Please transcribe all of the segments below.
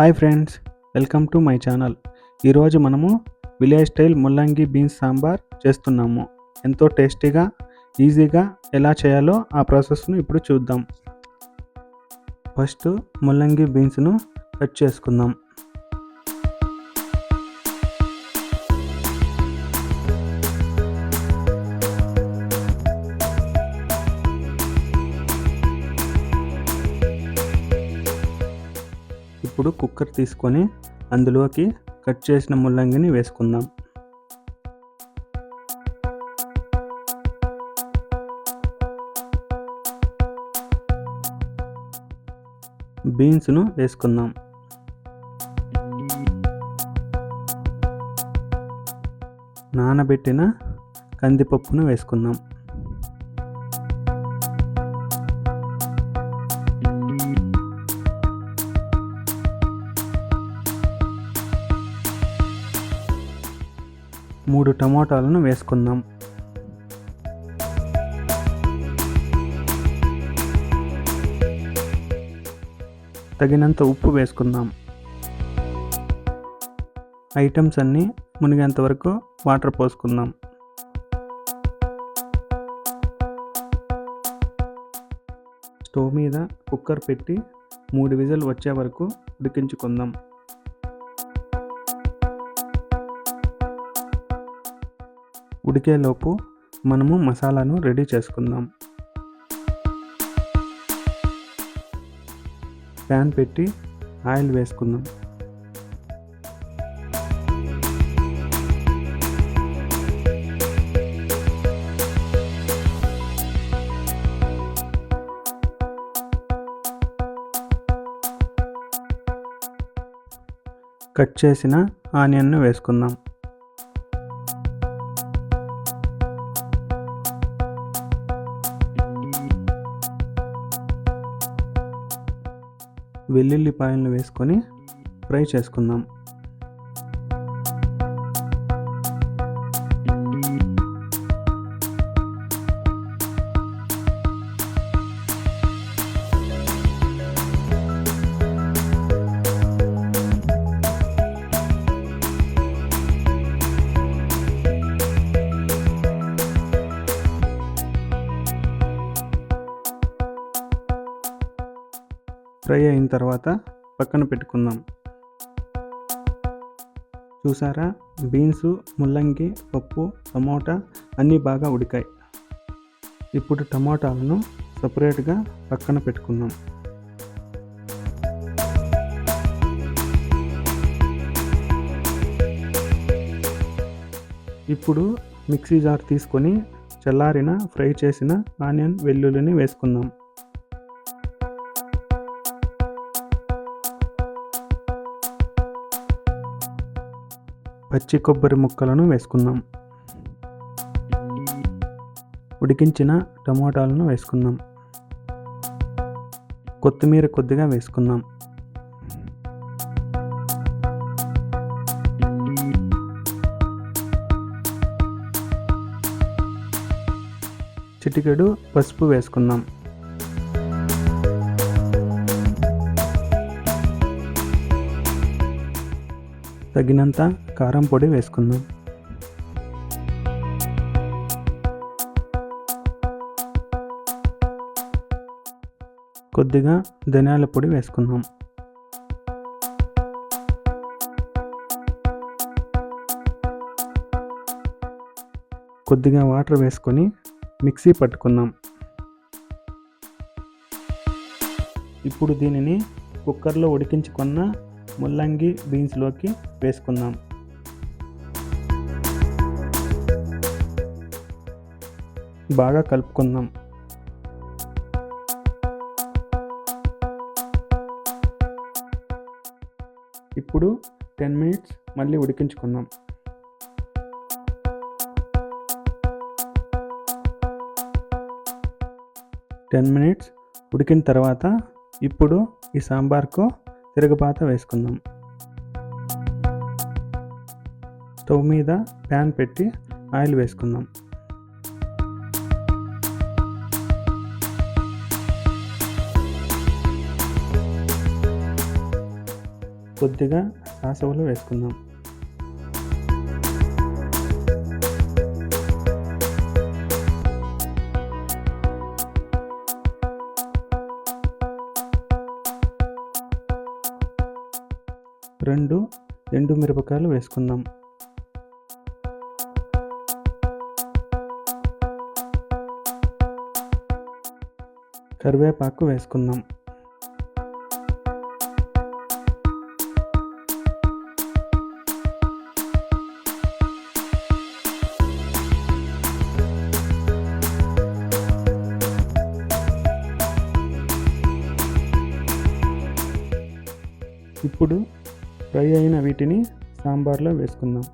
Hi friends welcome to my channel. ఈరోజు మనము village style ముల్లంగి బీన్స్ సాంబార్ చేస్తున్నాము. ఎంతో టేస్టీగా ఈజీగా ఎలా చేయాలో ఆ ప్రాసెస్ను ఇప్పుడు చూద్దాం. ఫస్ట్ ముల్లంగి బీన్స్ను కట్ చేసుకుందాం. ఇప్పుడు కుక్కర్ తీసుకొని అందులోకి కట్ చేసిన ముల్లంగిని వేసుకుందాం. బీన్స్ను వేసుకుందాం. నానబెట్టిన కందిపప్పును వేసుకుందాం. మూడు టమాటాలను వేసుకుందాం. తగినంత ఉప్పు వేసుకుందాం. ఐటమ్స్ అన్నీ మునిగేంత వరకు వాటర్ పోసుకుందాం. స్టవ్ మీద కుక్కర్ పెట్టి మూడు విజిల్ వచ్చే వరకు ఉడికించుకుందాం. ఉడికేలోపు మనము మసాలాను రెడీ చేసుకుందాం. ప్యాన్ పెట్టి ఆయిల్ వేసుకుందాం. కట్ చేసిన ఆనియన్ను వేసుకుందాం. వెల్లుల్లిపాయలను వేసుకొని ఫ్రై చేసుకుందాం. ఫ్రై అయిన తర్వాత పక్కన పెట్టుకుందాం. చూసారా? బీన్స్ ముల్లంగి పప్పు టమోటా అన్నీ బాగా ఉడికాయి. ఇప్పుడు టమాటాలను సపరేట్గా పక్కన పెట్టుకుందాం. ఇప్పుడు మిక్సీ జార్ తీసుకొని చల్లారిన ఫ్రై చేసిన ఆనియన్ వెల్లుల్లిని వేసుకుందాం. పచ్చి కొబ్బరి ముక్కలను వేసుకుందాం. ఉడికించిన టమోటాలను వేసుకుందాం. కొత్తిమీర కొద్దిగా వేసుకుందాం. చిటికెడు పసుపు వేసుకుందాం. తగినంత కారం పొడి వేసుకుందాం. కొద్దిగా ధనియాల పొడి వేసుకుందాం. కొద్దిగా వాటర్ వేసుకొని మిక్సీ పట్టుకుందాం. ఇప్పుడు దీనిని కుక్కర్లో ఉడికించుకున్న ముల్లంగి బీన్స్లోకి వేసుకుందాం. బాగా కలుపుకుందాం. ఇప్పుడు టెన్ మినిట్స్ మళ్ళీ ఉడికించుకుందాం. టెన్ మినిట్స్ ఉడికిన తర్వాత ఇప్పుడు ఈ సాంబార్కు తిరగబాత వేసుకుందాం. స్టవ్ మీద ప్యాన్ పెట్టి ఆయిల్ వేసుకుందాం. కొద్దిగా సాసవులు వేసుకుందాం. రెండు ఎండు మిరపకాయలు వేసుకుందాం. కరివేపాకు వేసుకుందాం. ఇప్పుడు ఫ్రై అయిన వీటిని సాంబార్లో వేసుకుందాం.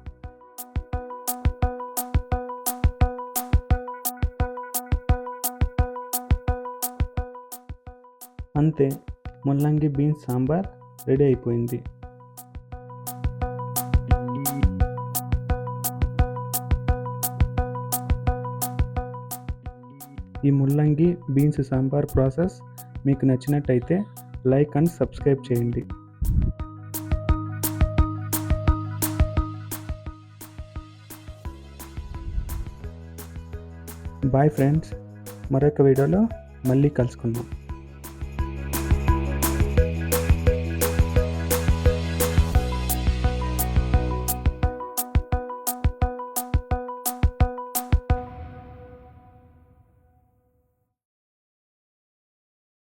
అంతే ముల్లంగి బీన్స్ సాంబార్ రెడీ అయిపోయింది. ఈ ముల్లంగి బీన్స్ సాంబార్ ప్రాసెస్ మీకు నచ్చినట్టయితే లైక్ అండ్ సబ్స్క్రైబ్ చేయండి. బాయ్ ఫ్రెండ్స్ మరొక వీడియోలో మళ్ళీ కలుసుకుందాం.